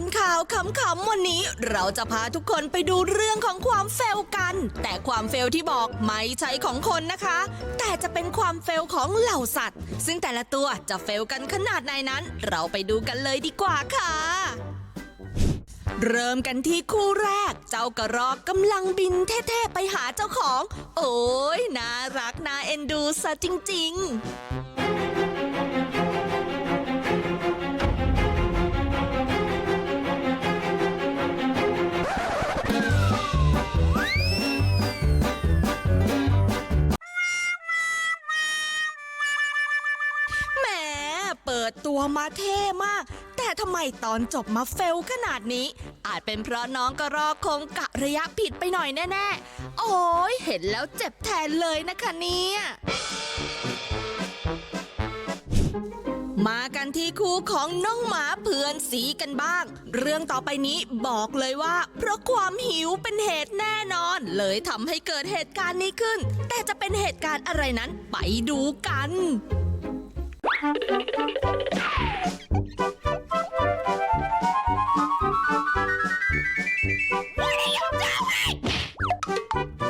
อนข่าวขำๆวันนี้ เราจะพาทุกคนไปดูเรื่องของความเฟลกัน แต่ความเฟลที่บอกไม่ใช่ของคนนะคะ แต่จะเป็นความเฟลของเหล่าสัตว์ ซึ่งแต่ละตัวจะเฟลกันขนาดไหนนั้น เราไปดูกันเลยดีกว่าค่ะเริ่มกันที่คู่แรก เจ้ากระรอกกำลังบินเท่ๆไปหาเจ้าของ โอ้ยน่ารักน่าเอ็นดูซะจริง ๆ แหมเปิดตัวมาเท่มาก แต่ทำไมตอนจบมาเฟลขนาดนี้ อาจเป็นเพราะน้องกระรอกคงกะระยะผิดไปหน่อยแน่ๆ โอ้ยเห็นแล้วเจ็บแทนเลยนะคะเนี่ยมากันที่คู่ของน้องหมาเพื่อนสีกันบ้าง เรื่องต่อไปนี้บอกเลยว่า เพราะความหิวเป็นเหตุแน่นอน เลยทำให้เกิดเหตุการณ์นี้ขึ้น แต่จะเป็นเหตุการณ์อะไรนั้นไปดูกัน โ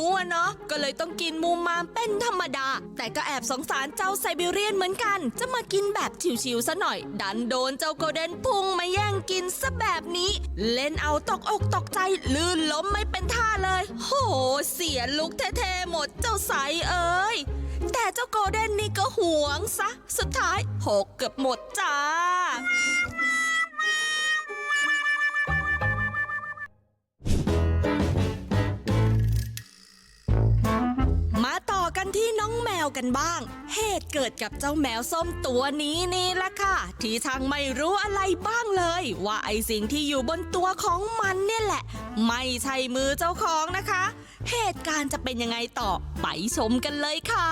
มัวอะเนาะก็เลยต้องกินมูมามเป็นธรรมดา แต่ก็แอบสงสารเจ้าไซบีเรียนเหมือนกัน จะมากินแบบชิวๆซะหน่อย ดันโดนเจ้าโกเดนพุ่งมาแย่งกินซะแบบนี้ เล่นเอาตกอกตกใจลื่นล้มไม่เป็นท่าเลย โห เสียลุกเท่ๆหมดเจ้าไซเอ้ยแต่เจ้าโกเดนนี่ก็หวงซะ สุดท้ายหกเกือบหมดจ้า วกันบ้าง เหตุเกิดกับเจ้าแมวส้มตัวนี้นี่แหละค่ะ ที่ทางไม่รู้อะไรบ้างเลย ว่าไอสิ่งที่อยู่บนตัวของมันเนี่ยแหละ ไม่ใช่มือเจ้าของนะคะ เหตุการณ์จะเป็นยังไงต่อไปชมกันเลยค่ะ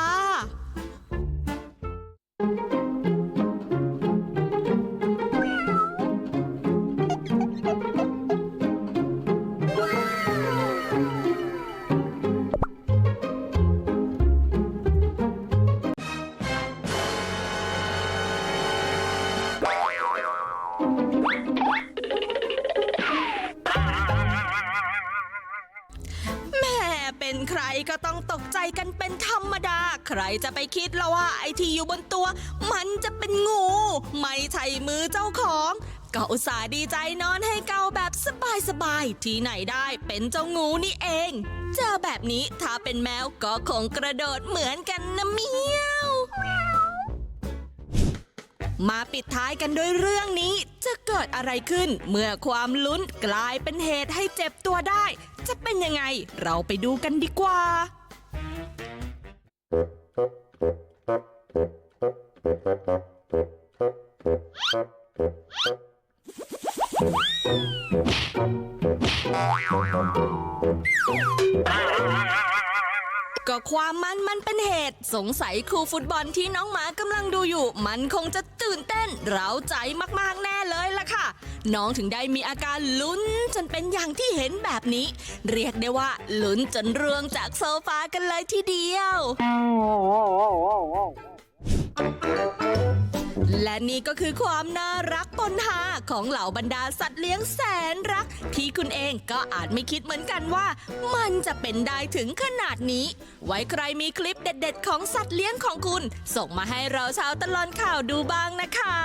ก็ต้องตกใจกันเป็นธรรมดา ใครจะไปคิดละว่าไอที่อยู่บนตัว มันจะเป็นงู ไม่ใช่มือเจ้าของก็อุตส่าห์ดีใจนอนให้เกาแบบสบายๆ ที่ไหนได้เป็นเจ้างูนี่เอง เจอแบบนี้ถ้าเป็นแมวก็คงกระโดดเหมือนกันนะเมียว มาปิดท้ายกันด้วยเรื่องนี้ จะเกิดอะไรขึ้น เมื่อความลุ้นกลายเป็นเหตุให้เจ็บตัวได้ จะเป็นยังไง เราไปดูกันดีกว่า ก็ความมันมันเป็นเหตุ สงสัยครูฟุตบอลที่น้องหมากำลังดูอยู่ มันคงจะตื่นเต้น เร้าใจมากๆแน่เลยล่ะค่ะ น้องถึงได้มีอาการลุ้นจนเป็นอย่างที่เห็นแบบนี้ เรียกได้ว่าลุ้นจนเรืองจากโซฟากันเลยทีเดียว และนี่ก็คือความน่ารักปนหาของเหล่าบรรดาสัตว์เลี้ยงแสนรัก ที่คุณเองก็อาจไม่คิดเหมือนกันว่า มันจะเป็นได้ถึงขนาดนี้ ไว้ใครมีคลิปเด็ด ๆ ของสัตว์เลี้ยงของคุณ ส่งมาให้เราชาวตลอนข่าวดูบ้างนะคะ